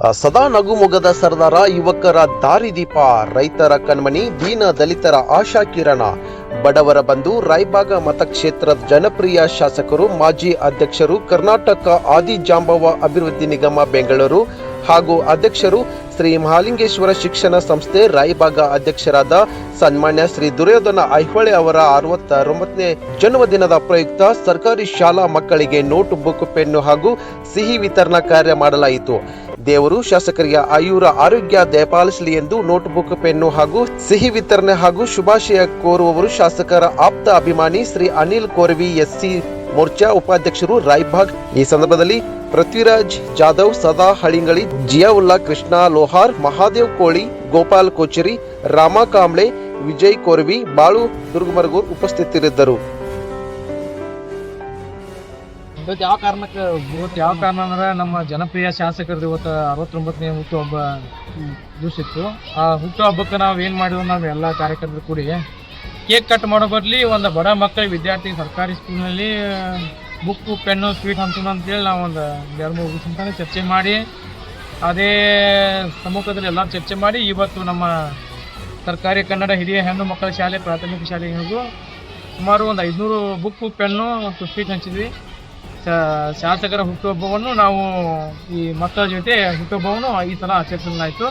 ಸದಾ ನಗುಮೊಗದ ಸರ್ದಾರ ಯುವಕರ ದಾರಿದೀಪ ರೈತರ ಕಣ್ಮಣಿ, ದೀನ ದಲಿತರ ಆಶಾ ಕಿರಣ. ಬಡವರ ಬಂಧು ರಾಯಬಾಗ ಮತಕ್ಷೇತ್ರದ ಜನಪ್ರಿಯ ಶಾಸಕರು, ಮಾಜಿ ಅಧ್ಯಕ್ಷರು, ಕರ್ನಾಟಕ ಆದಿಜಾಂಬವ ಅಭಿವೃದ್ಧಿ ನಿಗಮ ಬೆಂಗಳೂರು ಹಾಗೂ ಅಧ್ಯಕ್ಷರು ಶ್ರೀ ಮಹಾಲಿಂಗೇಶ್ವರ ಶಿಕ್ಷಣ ಸಂಸ್ಥೆ ರಾಯಬಾಗ ಅಧ್ಯಕ್ಷರಾದ ಸನ್ಮಾನ್ಯ ಶ್ರೀ ದುರ್ಯೋಧನ ಐಹೊಳೆ ಅವರ ಅರವತ್ತೊಂಬತ್ತನೇ ಜನ್ಮದಿನದ ಪ್ರಯುಕ್ತ ಸರ್ಕಾರಿ ಶಾಲಾ ಮಕ್ಕಳಿಗೆ ನೋಟ್, ಬುಕ್, ಪೆನ್ನು ಹಾಗೂ ಸಿಹಿ ವಿತರಣಾ ಕಾರ್ಯ ಮಾಡಲಾಯಿತು. ದೇವರು ಶಾಸಕರಿಗೆ ಆಯುರ ಆರೋಗ್ಯ ದಯಪಾಲಿಸಲಿ ಎಂದು ನೋಟ್ಬುಕ್, ಪೆನ್ನು ಹಾಗೂ ಸಿಹಿ ವಿತರಣೆ ಹಾಗೂ ಶುಭಾಶಯ ಕೋರುವವರು ಶಾಸಕರ ಆಪ್ತ ಅಭಿಮಾನಿ ಶ್ರೀ ಅನಿಲ್ ಕೋರ್ವಿ, ಎಸ್ಸಿ ಮೋರ್ಚಾ ಉಪಾಧ್ಯಕ್ಷರು ರಾಯ್ಬಾಗ್. ಈ ಸಂದರ್ಭದಲ್ಲಿ ಪೃಥ್ವಿರಾಜ್ ಜಾಧವ್, ಸದಾ ಹಳಿಂಗಳಿ, ಜಿಯಾವುಲ್ಲಾ ಕೃಷ್ಣ, ಲೋಹಾರ್, ಮಹಾದೇವ್ ಕೋಳಿ, ಗೋಪಾಲ್ ಕೋಚರಿ, ರಾಮಾ ಕಾಂಬ್ಳೆ ವಿಜಯ್ ಕೋರ್ವಿ, ಬಾಳು ದುರ್ಗಮರಗೂರ್ ಉಪಸ್ಥಿತರಿದ್ದರು. ಇವತ್ತು ಯಾವ ಕಾರಣಕ್ಕೆ ಇವತ್ತು ಯಾವ ಕಾರಣ ಅಂದ್ರೆ ನಮ್ಮ ಜನಪ್ರಿಯ ಶಾಸಕರದ್ದು ಇವತ್ತು ಅರವತ್ತೊಂಬತ್ತನೇ ಹುಟ್ಟುಹಬ್ಬ ದಿವಸ ಇತ್ತು. ಆ ಹುಟ್ಟುಹಬ್ಬಕ್ಕೆ ನಾವು ಏನು ಮಾಡಿದ್ವಿ ನಾವು ಎಲ್ಲ ಕಾರ್ಯಕರ್ತರು ಕೂಡಿ ಕೇಕ್ ಕಟ್ ಮಾಡೋ ಬದಲಿ ಒಂದು ಬಡ ಮಕ್ಕಳು ವಿದ್ಯಾರ್ಥಿ ಸರ್ಕಾರಿ ಸ್ಕೂಲ್ನಲ್ಲಿ ಬುಕ್ಕು, ಪೆನ್ನು, ಸ್ವೀಟ್ ಹಂಚೋಣ ಅಂತೇಳಿ ನಾವು ಒಂದು ಎರಡು ಮೂರು ದಿವಸ ಚರ್ಚೆ ಮಾಡಿ, ಅದೇ ಸಮ್ಮುಖದಲ್ಲಿ ಎಲ್ಲ ಚರ್ಚೆ ಮಾಡಿ ಇವತ್ತು ನಮ್ಮ ಸರ್ಕಾರಿ ಕನ್ನಡ ಹಿರಿಯ ಹೆಣ್ಣು ಮಕ್ಕಳ ಶಾಲೆ ಪ್ರಾಥಮಿಕ ಶಾಲೆಗಳಿಗೂ ಸುಮಾರು ಒಂದು ಐದುನೂರು ಬುಕ್ಕು, ಪೆನ್ನು ಸ್ವೀಟ್ ಹಂಚಿದ್ವಿ. ಶಾಸಕರ ಹುಟ್ಟುಹಬ್ಬವನ್ನು ನಾವು ಈ ಮಕ್ಕಳ ಜೊತೆ ಹುಟ್ಟುಹಬ್ಬವನ್ನು ಈ ಸಲ ಆಚರಿಸಲಾಯಿತು.